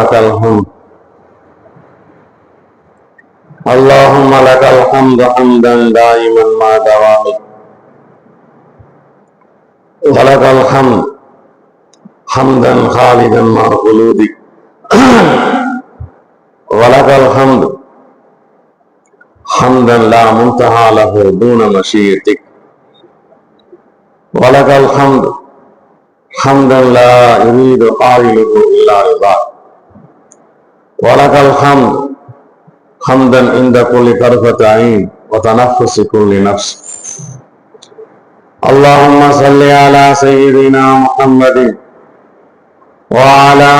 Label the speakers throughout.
Speaker 1: لك الحمد. اللهم لك الحمد حمدا دائما مع دوامك. ولك الحمد حمدا خالدا مع خلودك. ولك الحمد حمدا لا منتهى له دون مشيئتك. ولك الحمد حمدا لا يريد قائله إلا رضاك. ولك الحمد حمدا عند كل طرفة عين وتنفس كل نفس. اللهم صل على سيدنا محمد وعلى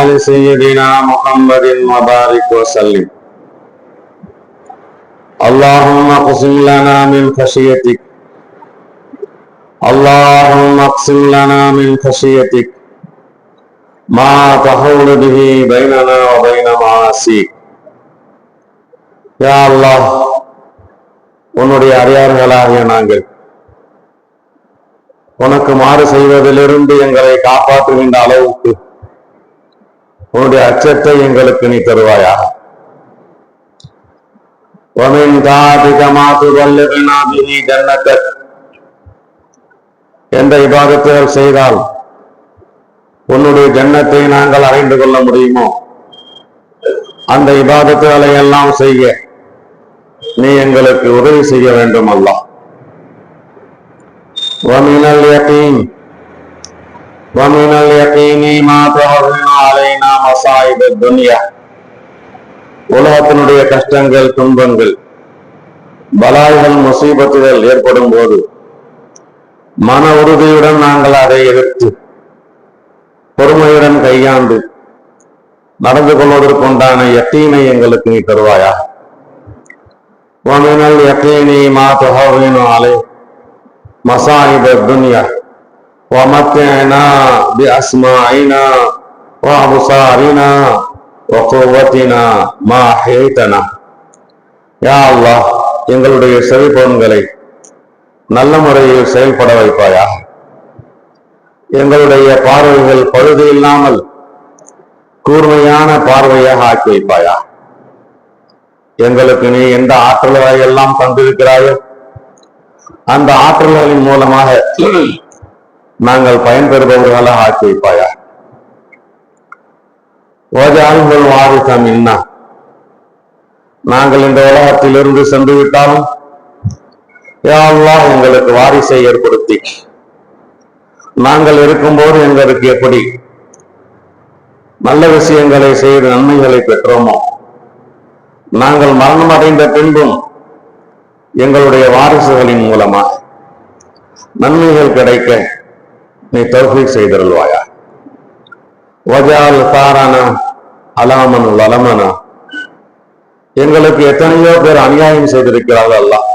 Speaker 1: آل سيدنا محمد وبارك وسلم. اللهم اقسم لنا من خشيتك. اللهم اقسم لنا من خشيتك. ما تحول به بيننا وبين معاصيك யா அல்லாஹ் உன்னுடைய அடியார்களாகிய நாங்கள் உனக்கு மாறு செய்வதிலிருந்து எங்களை காப்பாற்றுகின்ற அளவுக்கு உன்னுடைய அச்சத்தை எங்களுக்கு நீ தருவாயாக ومن طاعتك ما تبلغنا به جنتك எந்த இபாதத்துகள் செய்தால் உன்னுடைய ஜன்னத்தை நாங்கள் அறிந்து கொள்ள முடியுமோ அந்த இபாதத்துகளை எல்லாம் செய்ய நீ எங்களுக்கு உதவி செய்ய வேண்டும் அல்லாஹ் ومن اليقين ومن اليقين ما تهون علينا مصائب الدنيا உலகத்தினுடைய கஷ்டங்கள் துன்பங்கள் பலாய்கள் முசீபத்துகள் ஏற்படும் போது மன உறுதியுடன் நாங்கள் அதை எதிர்த்து பொறுமையுடன் கையாண்டு நடந்து கொள்வதற்குண்டான யக்கீனை எங்களுக்கு நீ தருவாயா ومن اليقين ما تهون عليه مصائب الدنيا ومتعنا بأسماعنا وأبصارنا وقوتنا ما أحييتنا யா அல்லாஹ் எங்களுடைய செவிப்பொருள்களை நல்ல முறையில் செயல்பட வைப்பாயா எங்களுடைய பார்வைகள் பழுது இல்லாமல் கூர்மையான பார்வையாக ஆக்கி வைப்பாயா எங்களுக்கு நீ எந்த ஆற்றல்களை எல்லாம் தந்திருக்கிறாயோ அந்த ஆற்றல்களின் மூலமாக நாங்கள் பயன்பெறுபவர்களாக ஆக்கி வைப்பாயா ஓஜால்கள் வாரிசம் என்ன நாங்கள் இந்த உலகத்திலிருந்து சென்று விட்டாலும் யா எங்களுக்கு வாரிசை ஏற்படுத்தி நாங்கள் இருக்கும்போது எங்களுக்கு எப்படி? நல்ல விஷயங்களை செய்து நன்மைகளை பெற்றோமோ? நாங்கள் மரணம் அடைந்த பின்பும் எங்களுடைய வாரிசுகளின் மூலமாக நன்மைகள் கிடைக்க நீ தௌஃபீக் செய்தருள்வாயா? வஜால் தாரானா அலாமன் வலமனா? எங்களுக்கு எத்தனையோ பேர் அநியாயம் செய்திருக்கிறார்கள் அல்லாஹ்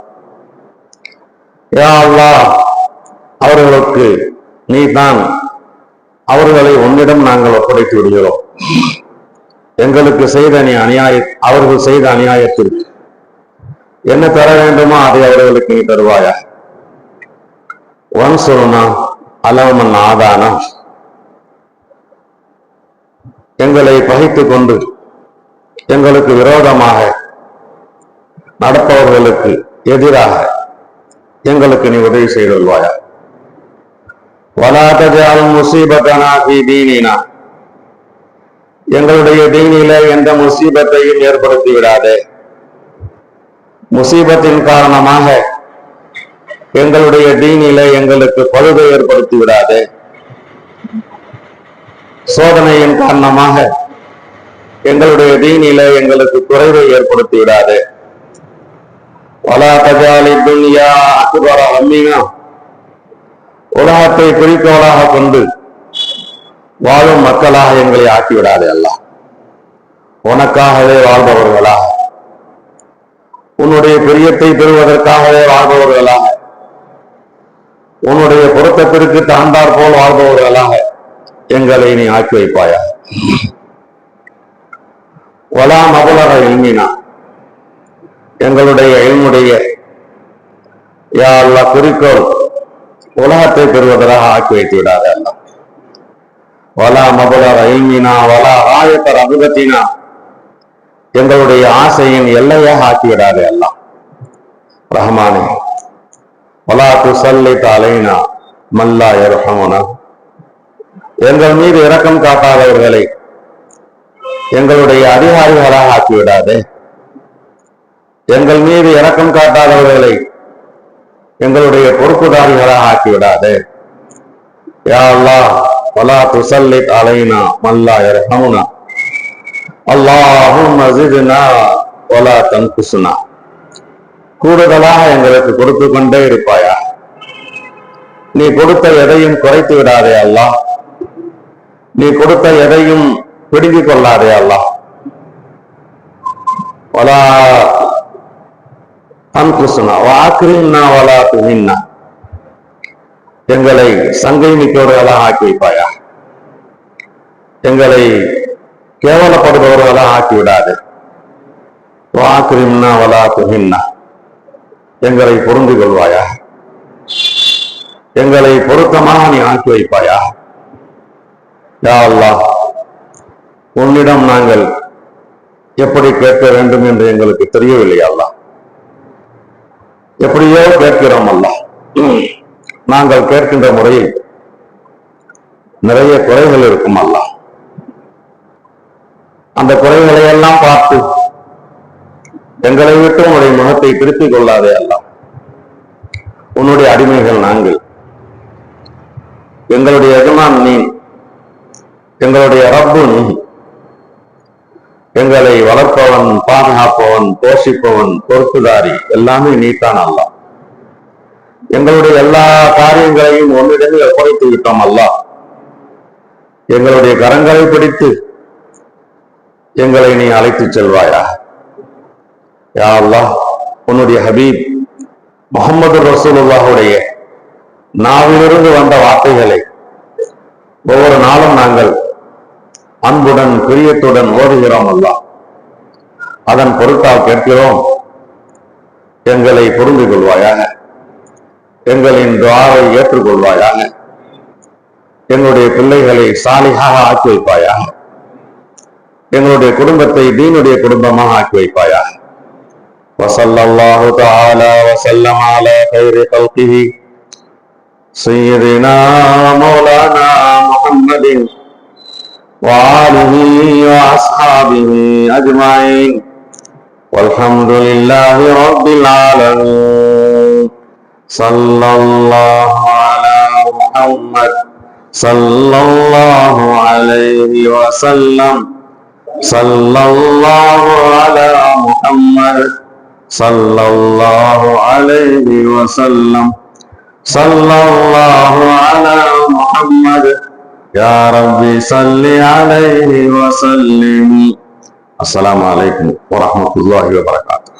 Speaker 1: யா அல்லா அவர்களுக்கு நீ தான் அவர்களை உன்னிடம் நாங்கள் ஒப்படைத்து விடுகிறோம். எங்களுக்கு செய்த நீ அநியாய அவர்கள் செய்த அநியாயத்திற்கு என்ன தர வேண்டுமோ அதை அவர்களுக்கு நீ தருவாயா? ஒன் சொல்லுனா அலாமன் ஆதானா எங்களை பகைத்துக் கொண்டு எங்களுக்கு விரோதமாக நடப்பவர்களுக்கு எதிராக எங்களுக்கு நீ உதவி செய்துள்வாயா வலாதஜால் முசீபத்தனா ஃபி தீனினா எங்களுடைய தீனில எந்த முசீபத்தையும் ஏற்படுத்தி விடாதே முசீபத்தின் காரணமாக எங்களுடைய தீனில எங்களுக்கு பழுதை ஏற்படுத்தி விடாதே சோதனையின் காரணமாக எங்களுடைய தீனில எங்களுக்கு குறைவை ஏற்படுத்தி விடாதே வலா தஜாலி துன்யா அக்குபரா அம்மீனா உலகத்தை குறிக்கோளாக கொண்டு வாழும் மக்களாக எங்களை ஆக்கிவிடாதே அல்லாஹ். உனக்காகவே வாழ்பவர்களாக. உன்னுடைய பிரியத்தை பெறுவதற்காகவே வாழ்பவர்களாக. உன்னுடைய பொருத்தத்திற்கு தாண்டார் போல் வாழ்பவர்களாக எங்களை நீ ஆக்கி வைப்பாயா வலா மபுலக இல்மினா. எங்களுடைய இல்முடைய யா அல்லாஹ் குறிக்கோள் உலகத்தை பெறுவதாக ஆக்கி வைத்து விடாத எல்லாம். வலா மபுலர் ஐமினா வலா ஆயத்த ரகுபத்தினா எங்களுடைய ஆசையின் எல்லையாக ஆக்கிவிடாதே எல்லாம். ரஹமானே வலா துசல்லி தலைனா மல்லா இரஹமுனா எங்கள் மீது இரக்கம் காட்டாதவர்களை எங்களுடைய அதிகாரிகளாக ஆக்கிவிடாதே எங்கள் மீது இரக்கம் காட்டாதவர்களை எங்களுடைய பொறுப்புதாரிகளாக ஆக்கிவிடாதே. யா அல்லாஹ் வலா துசல்லித் அலைனா மல்லா இரஹமுனா அல்லாஹும் மசிதுனா வலா தன்குசுனா கூடுதலாக எங்களுக்கு கொடுத்து கொண்டே இருப்பாயா? நீ கொடுத்த எதையும் குறைத்து விடாதே அல்லா நீ கொடுத்த எதையும் பிடுங்கிக் கொள்ளாதே அல்லா வலா அன்குசுனா வலா எங்களை சங்கை மிக்கவர்களாக ஆக்கி வைப்பாயா? எங்களை கேவலப்படுபவர்களாக ஆக்கி விடாது. வாக்கிரிம்னா வலா துமின்னா. எங்களை பொருந்து கொள்வாயா? எங்களை பொருத்தமாக நீ ஆக்கி வைப்பாயா? யா உன்னிடம் நாங்கள் எப்படி கேட்க வேண்டும் என்று எங்களுக்கு தெரியவில்லை அல்லாம் எப்படியோ கேட்கிறோம் அல்ல நாங்கள் கேட்கின்ற முறையில் நிறைய குறைகள் இருக்கும் அல்ல அந்த குறைகளை எல்லாம் பார்த்து எங்களை விட்டு உன்னுடைய முகத்தை திருப்பிக் கொள்ளாதே அல்ல உன்னுடைய அடிமைகள் நாங்கள். எங்களுடைய எஜமான் நீ. எங்களுடைய ரப்பு நீ. எங்களை வளர்ப்பவன் பாதுகாப்பவன் போஷிப்பவன் பொறுப்புதாரி எல்லாமே நீத்தான் அல்ல எங்களுடைய எல்லா காரியங்களையும் ஒன்னிடமே ஒப்படைத்து விட்டோம் அல்ல எங்களுடைய கரங்களை பிடித்து எங்களை நீ அழைத்து செல்வாயா யா அல்லாஹ் உன்னுடைய ஹபீப் முகமது ரசூலுல்லாஹுடைய நாவிலிருந்து வந்த வார்த்தைகளை ஒவ்வொரு நாளும் நாங்கள் அன்புடன் பிரியத்துடன் ஓதுகிறோம் அல்லா அதன் பொருட்டால் கேட்கிறோம் எங்களை புரிந்து கொள்வாயாக எங்களின் துவாரை ஏற்றுக்கொள்வாயாக எங்களுடைய பிள்ளைகளை சாலிகாக ஆக்கி வைப்பாயாக எங்களுடைய குடும்பத்தை தீனுடைய குடும்பமாக ஆக்கி வைப்பாயாக وصلى الله تعالى وسلم على خير خلقه سيدنا مولانا محمد وآله وأصحابه أجمعين. والحمد لله رب العالمين. صلى الله على محمد. صلى الله عليه وسلم. صلى الله على محمد. صلى الله عليه وسلم. صلى الله على محمد. يا ربي صل عليه وسلم السلام عليكم ورحمة الله وبركاته